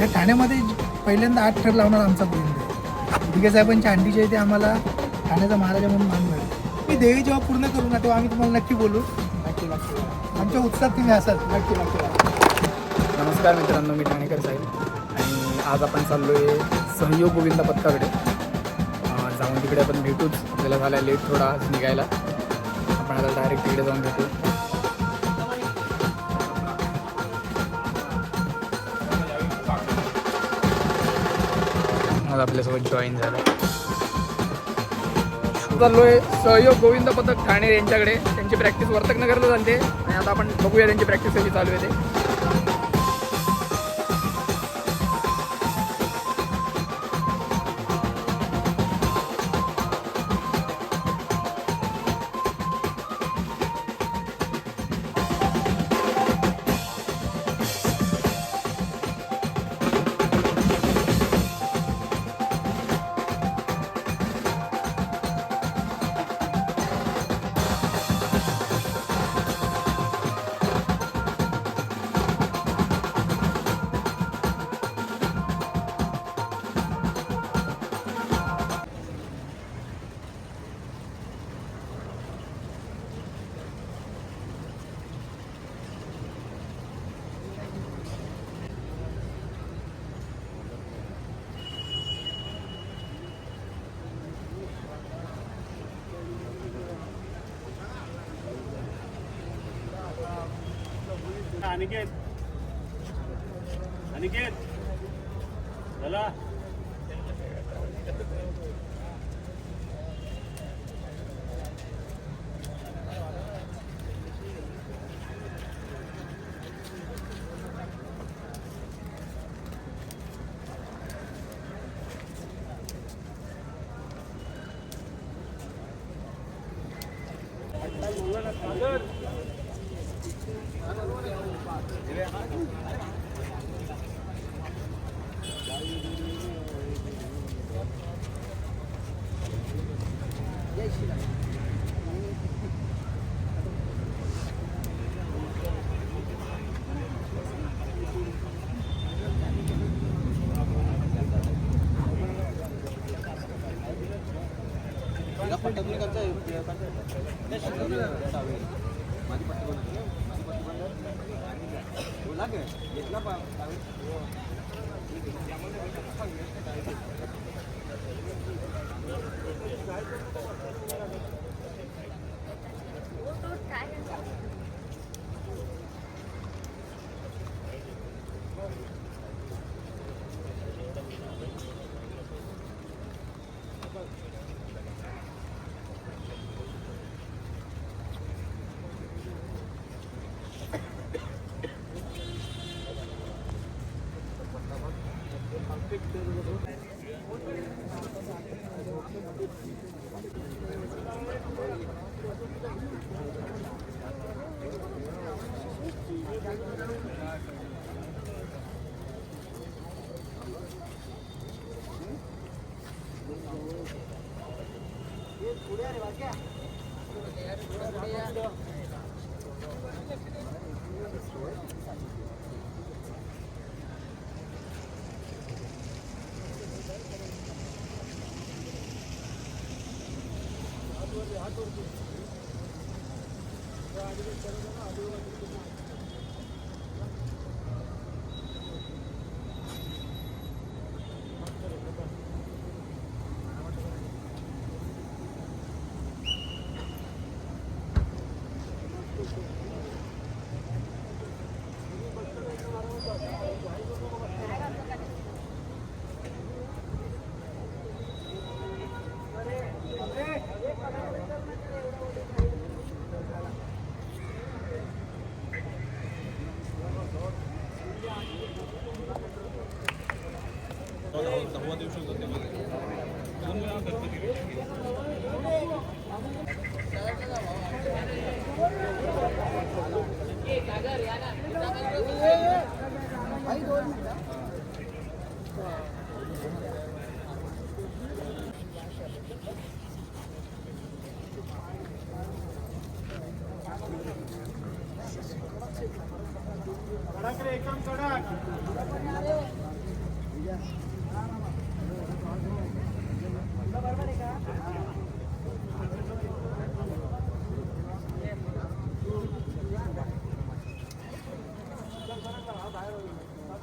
या ठाण्यामध्ये पहिल्यांदा आठ ठर लावणार आमचा गोविंद. दिघे साहेबांच्या अंडीच्या इथे आम्हाला ठाण्याचा महाराजा म्हणून मान मिळेल. मी देवी जेव्हा पूर्ण करू ना तेव्हा आम्ही तुम्हाला नक्की बोलू. नक्की नक्की. आमच्या उत्साहात तुम्ही असाल. नक्की नक्की. नमस्कार मित्रांनो मी ठाणेकर साहेब. आणि आज आपण चाललो आहे सहयोग गोविंद पथकाकडे. जाऊन तिकडे आपण भेटूच. आपल्याला झाला लेट थोडा निघायला. आपण आता डायरेक्ट तिकडे जाऊन भेटू. आपल्यासोबत जॉईन झालं. चाललोय. सहयोग गोविंद पथक ठाणे यांच्याकडे. त्यांची प्रॅक्टिस वर्तक नगरला चालते आणि आता आपण बघूया त्यांची प्रॅक्टिस कशी चालू आहे ते. Aniket. Aniket. Dala. Good. Gracias. അതുകൊണ്ട് Dacă e cam sărac.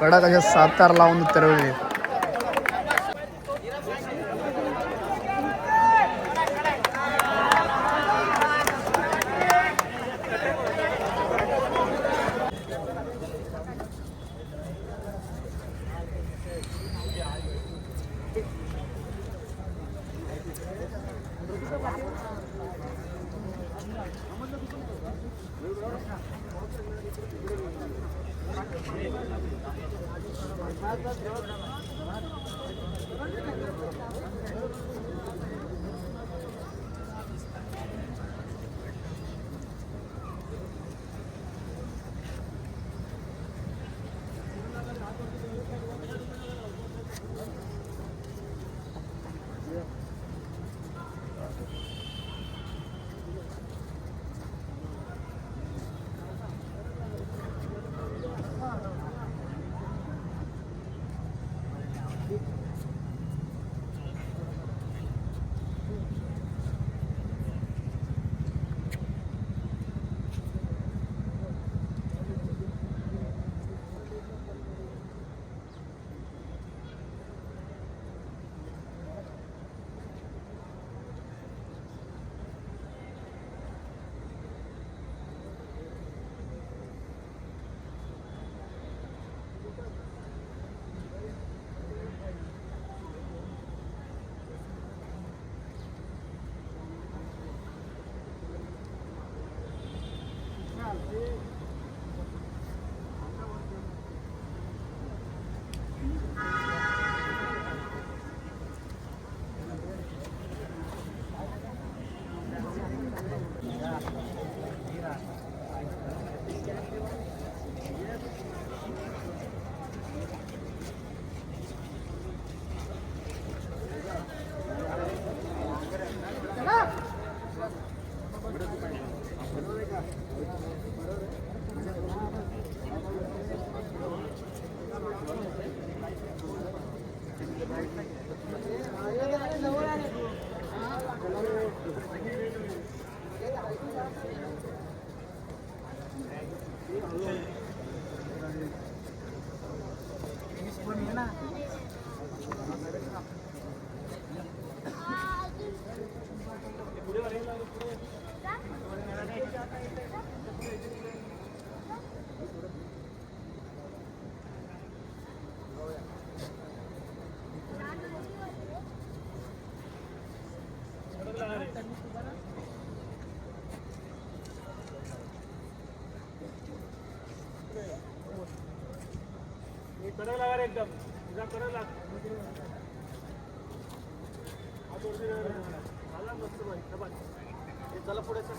कडक अशा सात तार लावून उतरवले कडक एकदम तुझा करायला झाला मस्त भाई हे हे चला पुढे चल.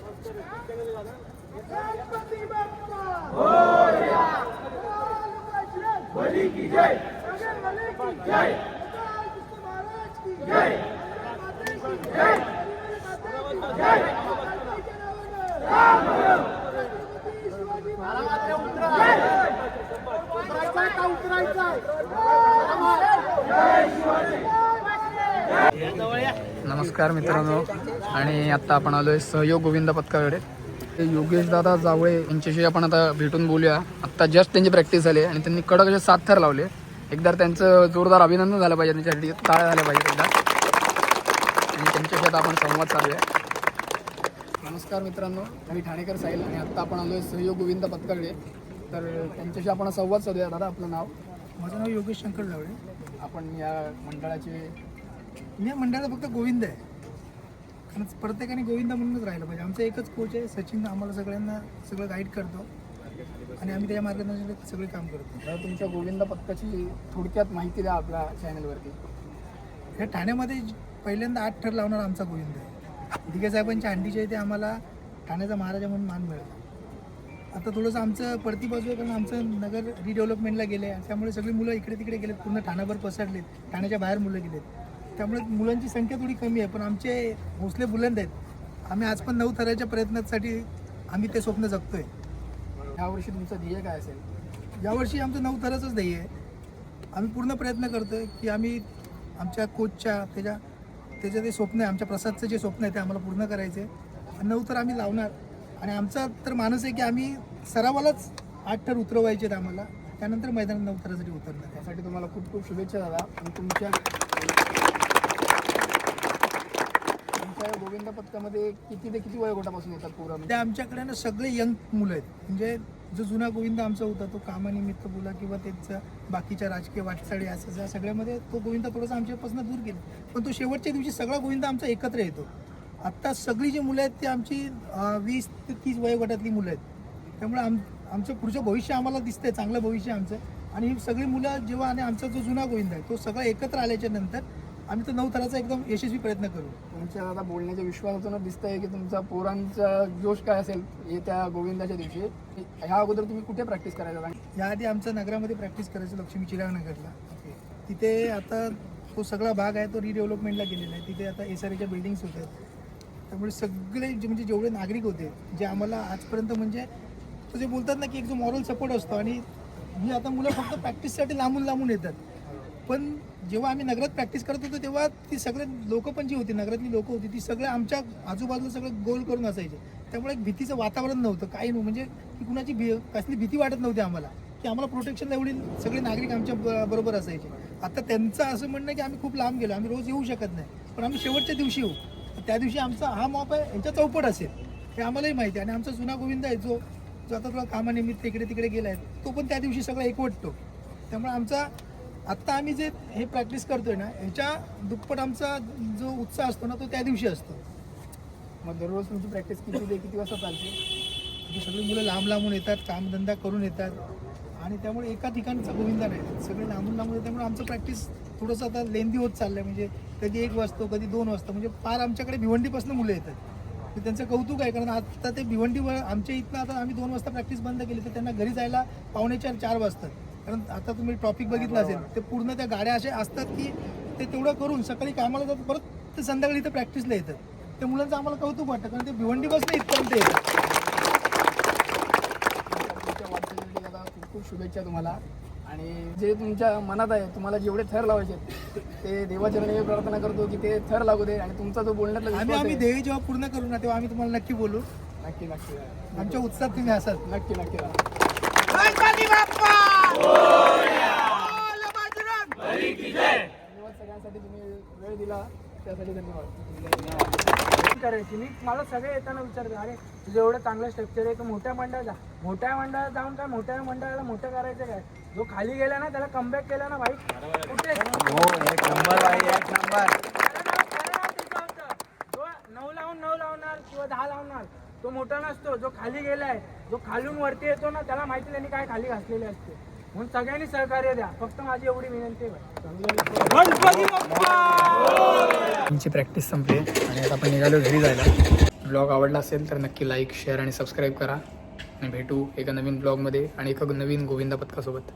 मस्त तिकडे गेले नमस्कार मित्रांनो. आणि आत्ता आपण आलोय सहयोग गोविंद पथकाकडे ते योगेश दादा जावळे यांच्याशी आपण आता भेटून बोलूया. आत्ता जस्ट त्यांची प्रॅक्टिस झाली आणि त्यांनी कडक असे सात थर लावले. एकदा त्यांचं जोरदार अभिनंदन झालं पाहिजे त्यांच्यासाठी. टाळ झाल्या पाहिजे एकदा. आणि त्यांच्याशी आता आपण संवाद चालूया नमस्कार मित्रांनो. मी ठाणेकर साहिल आणि आत्ता आपण आलो आहे सहयोग गोविंद पथकाकडे तर त्यांच्याशी आपण संवाद साधूया दादा आपलं नाव? माझं नाव योगेश शंकर जावळे आपण या मंडळाचे या मंडळाचा फक्त गोविंद आहे. कारण प्रत्येकाने गोविंद म्हणूनच राहिलं पाहिजे. आमचा एकच कोच आहे सचिन. आम्हाला सगळ्यांना सगळं गाईड करतो. आणि आम्ही त्या मार्गदर्शनात सगळे काम करतो. तर तुमच्या गोविंद पथकाची थोडक्यात माहिती द्या आपल्या चॅनलवरती हे ठाण्यामध्ये पहिल्यांदा आठ ठर लावणार आमचा गोविंद आहे. दिघे साहेबांच्या अंडीच्या इथे आम्हाला ठाण्याचा महाराजा म्हणून मान मिळाला. आता थोडंसं आमचं परती बाजू आहे कारण आमचं नगर रिडेव्हलपमेंटला गेले त्यामुळे सगळी मुलं इकडे तिकडे गेलेत पूर्ण ठाण्याभर पसरलेत ठाण्याच्या बाहेर मुलं गेलेत. त्यामुळे मुलांची संख्या थोडी कमी आहे पण आमचे हौसले बुलंद आहेत. आम्ही आज पण नऊ थराच्या प्रयत्नासाठी आम्ही ते स्वप्न जगतो आहे यावर्षी तुमचं ध्येय काय असेल? यावर्षी आमचं नऊ थराचंच ध्येय आहे. आम्ही पूर्ण प्रयत्न करतो आहे की आम्ही आमच्या कोचच्या त्याच्या त्याचं ते स्वप्न आहे आमच्या प्रसादचं जे स्वप्न आहे ते आम्हाला पूर्ण करायचं आहे आणि नऊ तर आम्ही लावणार. आणि आमचा तर मानस आहे की आम्ही सरावालाच आठ थर उतरवायचे आहेत आम्हाला. त्यानंतर मैदानात नऊ थरासाठी उतरणार त्यासाठी तुम्हाला खूप खूप शुभेच्छा दादा. आणि तुमच्या गोविंद पथकामध्ये किती ते किती वयोगटापासून येतात पोरं त्या आमच्याकडे ना सगळे यंग मुलं आहेत. म्हणजे जो जुना गोविंद आमचा होता तो कामानिमित्त बोला किंवा त्यांचा बाकीच्या राजकीय वाटचाळी असं सगळ्यामध्ये तो गोविंद थोडासा आमच्यापासून दूर गेला. पण तो शेवटच्या दिवशी सगळा गोविंद आमचा एकत्र येतो. आत्ता सगळी जी मुलं आहेत ती आमची वीस ते तीस वयोगटातली मुलं आहेत. त्यामुळे आम आमचं पुढचं भविष्य आम्हाला दिसतंय चांगलं भविष्य आमचं. आणि ही सगळी मुलं जेव्हा आणि आमचा जो जुना गोविंद आहे तो सगळा एकत्र आल्याच्यानंतर आम्ही तो नऊ थराचा एकदम यशस्वी प्रयत्न करू. तुमच्या दादा बोलण्याच्या विश्वासातून दिसतंय की तुमचा पोरांचा जोश काय असेल येत्या गोविंदाच्या दिवशी? ह्या अगोदर तुम्ही कुठे प्रॅक्टिस करायचा याआधी आमचं नगरामध्ये प्रॅक्टिस करायचं लक्ष्मी चिराग नगरला. तिथे आता तो सगळा भाग आहे तो रिडेव्हलपमेंटला गेलेला आहे. तिथे आता एस आर एच्या बिल्डिंग्स होत्या. त्यामुळे सगळे जे म्हणजे जेवढे नागरिक होते जे आम्हाला आजपर्यंत म्हणजे तुझे जे बोलतात ना की एक जो मॉरल सपोर्ट असतो आणि ही आता मुलं फक्त प्रॅक्टिससाठी लांबून लांबून येतात. पण जेव्हा आम्ही नगरात प्रॅक्टिस करत होतो तेव्हा ती सगळे लोक पण जी होती नगरातली लोक होती ती सगळे आमच्या आजूबाजूला सगळं गोल करून असायचे. त्यामुळे एक भीतीचं वातावरण नव्हतं काही नव्हतं. म्हणजे की कुणाची भी कसली भीती वाटत नव्हती आम्हाला की आम्हाला प्रोटेक्शन एवढी सगळे नागरिक आमच्या ब- बरोबर असायचे. आता त्यांचं असं म्हणणं की आम्ही खूप लांब गेलो आम्ही रोज येऊ शकत नाही. पण आम्ही शेवटच्या दिवशी येऊ. त्या दिवशी आमचा हा मॉप आहे यांच्या चौपट असेल. हे आम्हालाही माहिती आहे. आणि आमचा जुना गोविंद आहे जो जो आता थोडा कामानिमित्त इकडे तिकडे गेला आहे तो पण त्या दिवशी सगळा एकवटतो त्यामुळे आमचा आत्ता आम्ही जे हे प्रॅक्टिस करतोय ना ह्याच्या दुप्पट आमचा जो उत्साह असतो ना तो त्या दिवशी असतो. मग दररोज तुमची प्रॅक्टिस किती ते किती वाजता चालते? म्हणजे सगळी मुलं लांब लांबून येतात कामधंदा करून येतात. आणि त्यामुळे एका ठिकाणचा गोविंदा नाही सगळे लांबून लांबून येतात त्यामुळे आमचं प्रॅक्टिस थोडंसं आता लेंदी होत चाललं आहे म्हणजे कधी एक वाजतो कधी दोन वाजता. म्हणजे फार आमच्याकडे भिवंडीपासून मुलं येतात. तर त्यांचं कौतुक आहे कारण आता ते भिवंडीवर आमच्या इथनं आता आम्ही दोन वाजता प्रॅक्टिस बंद केली तर त्यांना घरी जायला पावणे चार चार वाजतात. कारण आता तुम्ही टॉपिक बघितलं असेल ते पूर्ण त्या गाड्या अशा असतात की ते तेवढं करून सकाळी कामाला जातात परत ते संध्याकाळी इथं प्रॅक्टिसला येतात. त्या मुलांचं आम्हाला कौतुक वाटतं कारण ते भिवंडीपासून इथपर्यंत येतात. खूप शुभेच्छा तुम्हाला. आणि जे तुमच्या मनात आहे तुम्हाला जेवढे थर लावायचे ते देवाचरणी प्रार्थना करतो की ते थर लागू दे आणि तुमचा जो बोलण्यातला आम्ही आम्ही ध्येय जेव्हा पूर्ण करू ना तेव्हा आम्ही तुम्हाला नक्की बोलू. नक्की नक्की. आमच्या उत्साहात तुम्ही असाल. नक्की नक्की. धन्यवाद सगळ्यांसाठी तुम्ही वेळ दिला त्यासाठी धन्यवाद. करायची. मी मला सगळे येताना विचारते अरे तुझं एवढं चांगलं स्ट्रक्चर आहे तर मोठ्या मंडळात जा मोठ्या मंडळात जाऊन काय मोठ्या मंडळाला मोठं करायचं काय? जो खाली गेला ना त्याला कमबॅक केला ना भाई? कुठे? होतं. जो नऊ लावून नऊ लावणार किंवा दहा लावणार तो मोठा नसतो. जो खाली गेलाय जो खालून वरती येतो ना त्याला माहिती त्यांनी काय खाली घासलेले असते. म्हणून सगळ्यांनी सहकार्य द्या. फक्त माझी एवढी विनंती आहे आमची प्रॅक्टिस संपली. आणि आता आपण निघालो घरी जायला. ब्लॉग आवडला असेल तर नक्की लाईक शेअर आणि सबस्क्राईब करा. आणि भेटू एका नवीन ब्लॉगमध्ये आणि एका नवीन गोविंदा पथकासोबत.